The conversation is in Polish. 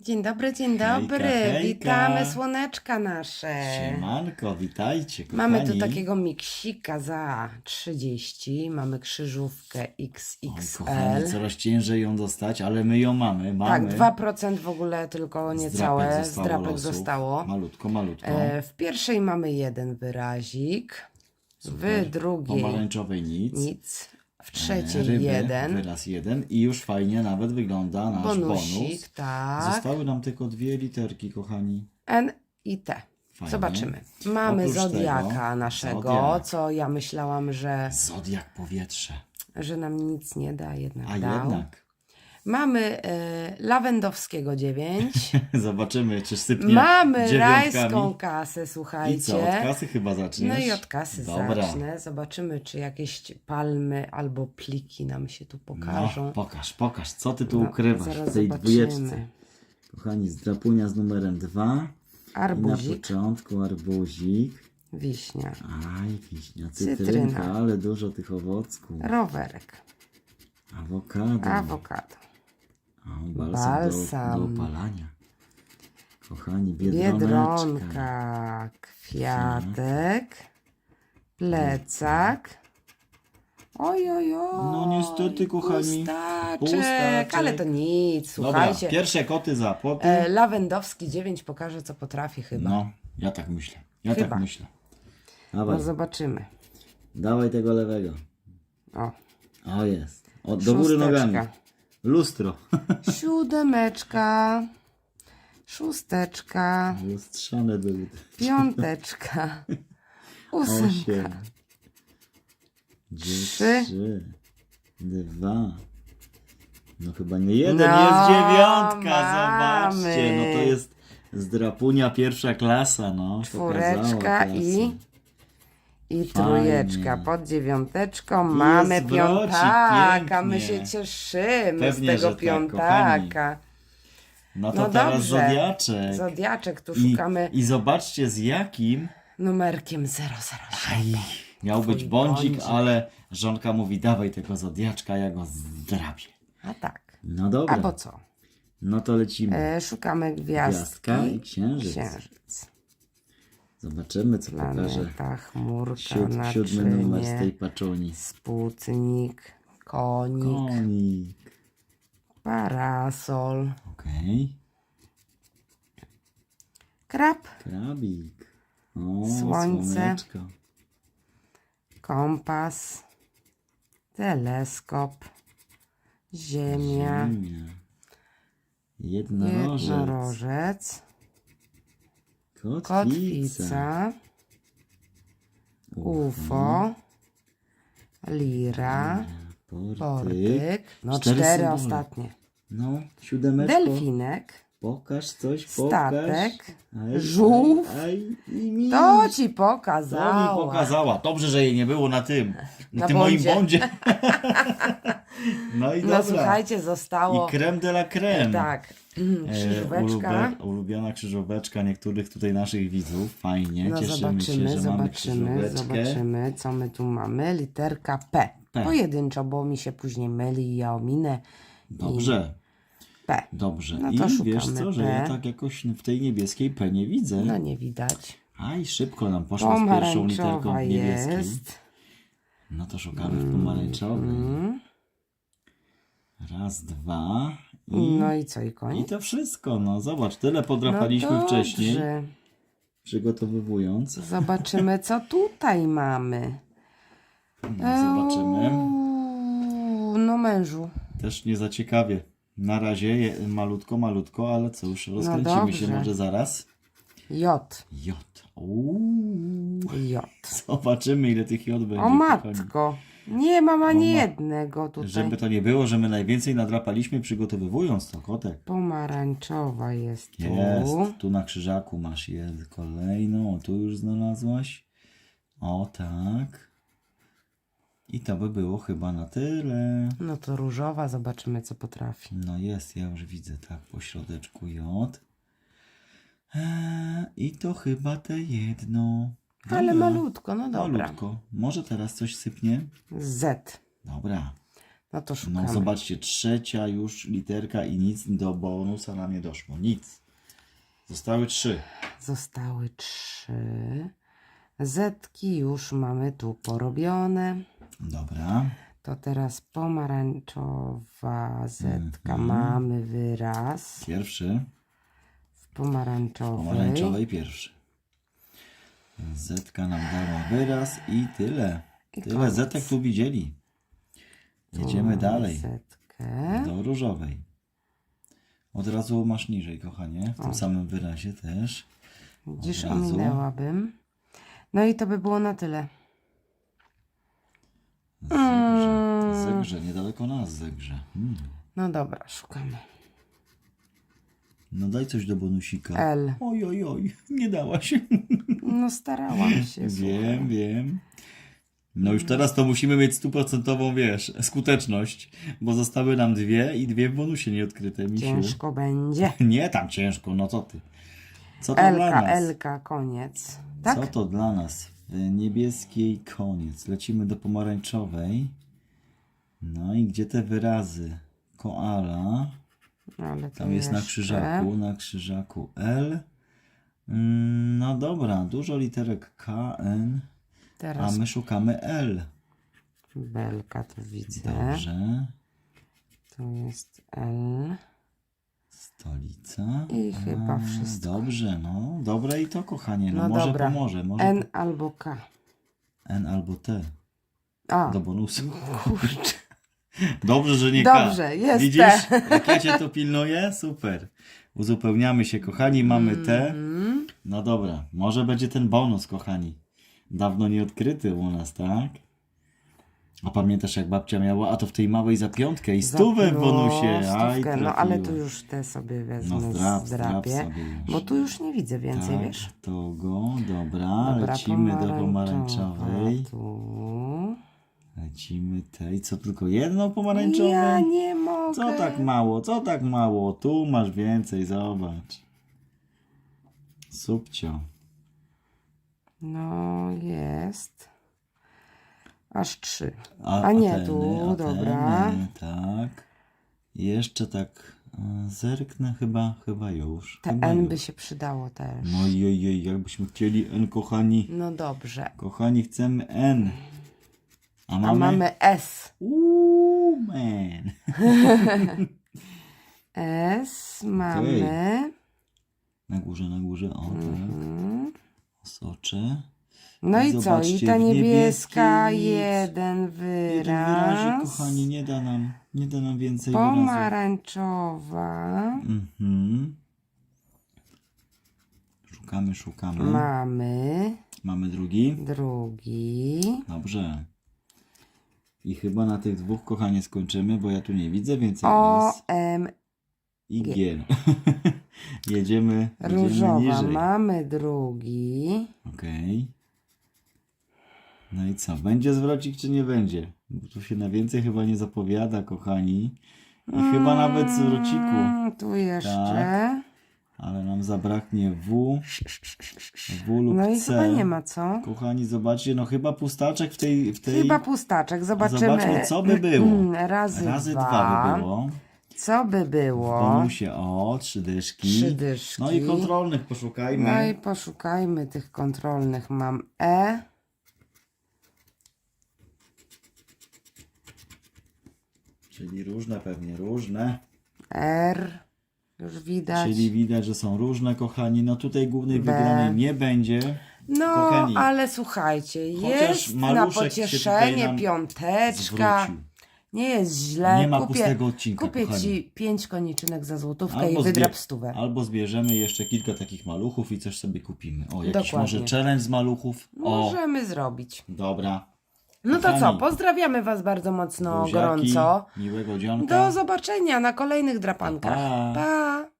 Dzień dobry, dzień Hejka, dobry. hejka. Witamy słoneczka nasze. Siemanko, witajcie kochani. Mamy tu takiego miksika za 30. Mamy krzyżówkę XXL. kochani, coraz ciężej ją dostać, ale my ją mamy. tak, mamy. 2% w ogóle tylko niecałe z drapek zostało. Malutko, malutko. E, w pierwszej mamy jeden wyrazik. Super. W drugiej Pomarańczowej nic. nic. W trzeciej ryby, jeden. Wyraz jeden i już fajnie nawet wygląda nasz Bonusik, bonus. tak. Zostały nam tylko dwie literki, kochani. N i T. Fajnie. Zobaczymy. Mamy Oprócz zodiaka tego, naszego, zodiak. co ja myślałam, że, Zodiak powietrze. że nam nic nie da, jednak A dał. jednak. Mamy e, lawendowskiego 9. Zobaczymy, czy sypnie Mamy dziewiątkami. rajską kasę, I słuchajcie. co, od kasy chyba zaczniesz? No i od kasy Dobra. zacznę. Zobaczymy, czy jakieś palmy albo pliki nam się tu pokażą. No, pokaż, pokaż, co ty tu No, ukrywasz zaraz w tej zobaczymy. dwójeczce. Kochani, zdrapunia z numerem 2. I na Arbuzik, początku arbuzik. wiśnia, Aj, wiśnia, Cytryna. cytrynka, ale dużo tych owocków. rowerek, Awokado. awokado, O, balsam, Balsam. Do, do opalania. Kochani, biedronka, kwiatek, plecak. Oj, oj, oj. No niestety, kochani, Pustaczek, pustaczek. ale to nic, Dobra, słuchajcie. pierwsze koty za płoty. E, Lawendowski 9 pokaże, co potrafi chyba. No, ja tak myślę. Ja Chyba. tak myślę. Dawaj, No zobaczymy. dawaj tego lewego. O, O jest. O, do góry nogami. Lustro. siódemeczka, szósteczka, Lustrzane były. piąteczka, ósemka. Trzy. Trzy. Dwa. No chyba nie jeden, No, jest dziewiątka. mamy. Zobaczcie. No to jest zdrapunia pierwsza klasa, no. czwóreczka i. i Fajnie. trójeczka. Pod dziewiąteczką mamy wrocik, piątaka. My pięknie. się cieszymy Pewnie, z tego tak, piątaka. No to No teraz dobrze. zodiaczek. Zodiaczek tu I, szukamy I zobaczcie z jakim. numerkiem 007. Aj, miał Twój być bądzik, bądzik. ale żonka mówi dawaj tego zodiaczka, ja go zdrabię. A tak. No dobra. A po co? No to lecimy. E, szukamy gwiazdki. Gwiazdka i księżyc. księżyc. Zobaczymy, co pokaże Planeta, chmurka, siód, naczynie, siódmy numer z tej paczuni. sputnik, konik, Konik. parasol, Okej. krab, Krabik. O, Słońce. słoneczko. kompas, teleskop, ziemia, Ziemia. Jednorożec. jednorożec, Kotwica. kotwica, UFO, lira, Portyk. portyk, no Cztery cztery ostatnie, No, siódemeczko. delfinek, Pokaż coś, Statek, pokaż. Aj, żółw. Aj, aj, i mi. to ci To mi pokazała. pokazała. Dobrze, że jej nie było na tym. Na, Na tym moim bądzie. bądzie. no i No dobra. słuchajcie, zostało. I creme de la creme. Tak, E, krzyżóweczka. ulubiona krzyżóweczka niektórych tutaj naszych widzów. Fajnie, No cieszymy zobaczymy, się, że mamy zobaczymy, zobaczymy, co my tu mamy. Literka P. P. Pojedynczo, bo mi się później myli i ja ominę. Dobrze, P. dobrze. No I wiesz co, że P. ja tak jakoś w tej niebieskiej P nie widzę. No nie widać. Aj, szybko nam poszło z pierwszą literką Pomarańczowa niebieskiej. jest. No to szukamy w pomarańczowej. Mm. Raz, dwa i, No i co, i i koniec? to wszystko. No zobacz, tyle No podrapaliśmy wcześniej, dobrze. przygotowywując. Zobaczymy, co tutaj mamy. No, zobaczymy. Uuu, No mężu. Też nie za ciekawie. Na razie je, malutko, malutko, ale cóż, rozkręcimy się może zaraz. J. J. Uuu. J. Zobaczymy ile tych J będzie. O matko. Nie mam ani ma- jednego tutaj. Żeby to nie było, że my najwięcej nadrapaliśmy przygotowywując to kotek. Pomarańczowa jest tu. Jest. Tu na krzyżaku masz jedną kolejną. O, tu już znalazłaś. O, tak. I to by było chyba na tyle. No to różowa, zobaczymy co potrafi. No jest, ja już widzę, tak, po środeczku J. Eee, I to chyba te jedno. Ale Dobra, malutko, no dobra. Malutko. Może teraz coś sypnie? Z. Dobra. No to szukamy. No zobaczcie, trzecia już literka i nic do bonusa nam nie doszło. Nic. Zostały trzy. Zostały trzy. Zetki już mamy tu porobione. Dobra. To teraz pomarańczowa zetka. Mhm. Mamy wyraz Pierwszy. w pomarańczowej. Pomarańczowej pierwszy. Zetka nam dała wyraz i tyle. I Tyle koniec. zetek tu widzieli. Tu Jedziemy mamy dalej. Zetkę. Do różowej. Od razu masz niżej, kochanie. W tym O. samym wyrazie też. Od razu. ominęłabym. No i to by było na tyle. Zegrze. Niedaleko nas zegrze. Hmm. No dobra, szukamy. No daj coś do bonusika. L. Oj, oj, oj, nie dałaś. No starałam się. wiem, wiem. No już teraz to musimy mieć stuprocentową, wiesz, skuteczność, bo zostały nam dwie i dwie w bonusie nieodkryte, misiu. Ciężko będzie. Nie tam ciężko, no co ty. Co to dla Elka, nas? Elka, koniec. Tak? Co to dla nas? W niebieskiej koniec. Lecimy do pomarańczowej. No i gdzie te wyrazy? Koala. No, Ale to Tam jest na jeszcze. krzyżaku, na krzyżaku L. Mm, No dobra, dużo literek K, N, a Teraz my szukamy L. belka tu widzę. Dobrze. Tu jest L. Stolica. I chyba A, wszystko. Dobrze, no. Dobre i to, kochanie. No, No może dobra. pomoże. Może N albo K. N albo T. A, Do bonusu. kurczę. Dobrze, że nie K. Dobrze, jest Widzisz, T. jak ja cię to pilnuję? Super. Uzupełniamy się, kochani. Mamy T. Mhm. No dobra, może będzie ten bonus, kochani. Dawno nieodkryty u nas, tak? A pamiętasz, jak babcia miała, a to w tej małej za piątkę i stówę w bonusie. Aj, No ale tu już te sobie wezmę No zdrap, zdrap zdrapię. sobie już. Bo tu już nie widzę więcej, tak, wiesz? to go, dobra, Dobra, lecimy do pomarańczowa pomarańczowej. Tu. Lecimy tej, co tylko jedną pomarańczową? Ja nie mogę. Co tak mało, co tak mało? Tu masz więcej, zobacz. Subcio. No jest. Aż trzy. A, A nie, Ateny, tu, dobra. Ateny, tak. Jeszcze tak e, zerknę chyba, chyba już. Te chyba N już. by się przydało też. No jej, jakbyśmy chcieli N, kochani. No dobrze. Kochani, chcemy N. A A mamy? mamy S. Uuu, man. S mamy. Na górze, na górze, o tak. Mhm. Socze. No i co? I ta niebieska jeden Jeden wyrazik, wyraz. kochani, nie da nam, nie da nam więcej wyrazów. Pomarańczowa. Mhm. Szukamy, szukamy. Mamy Mamy drugi. drugi. Dobrze. I chyba na tych dwóch, kochanie, skończymy, bo ja tu nie widzę więcej O, S M, i G. jedziemy, jedziemy różowa. niżej. Mamy drugi. Okej. No i co? Będzie zwrocik, czy nie będzie? Bo tu się na więcej chyba nie zapowiada, kochani. I chyba nawet zwrociku. Mm, Tu jeszcze. Ale nam zabraknie W, W lub No i C. chyba nie ma co. Kochani, zobaczcie, no chyba pustaczek w tej... W tej... Chyba pustaczek. Zobaczymy. Zobaczmy, co by było. Razy, Razy dwa. dwa by było. Co by było? bonusie o, trzy dyszki. Trzy dyszki. No i kontrolnych poszukajmy. No i poszukajmy tych kontrolnych. Mam E. Czyli różne pewnie, różne. R. Już widać. Czyli widać, że są różne, kochani. No tutaj głównej wygranej nie będzie. No, Kochani, ale słuchajcie, chociaż jest na maluszek się tutaj pocieszenie nam piąteczka. Zwrócił. Nie jest źle. Nie ma kupię, pustego odcinka, Kupię kochani. ci pięć koniczynek za złotówkę i wydrap zbie- stówę. Albo zbierzemy jeszcze kilka takich maluchów i coś sobie kupimy. O, jakiś Dokładnie. może challenge z maluchów. O, Możemy zrobić. dobra. No to Kochani, co, pozdrawiamy Was bardzo mocno, Buziaki, gorąco. Miłego dzionka. Do zobaczenia na kolejnych drapankach. Pa. pa.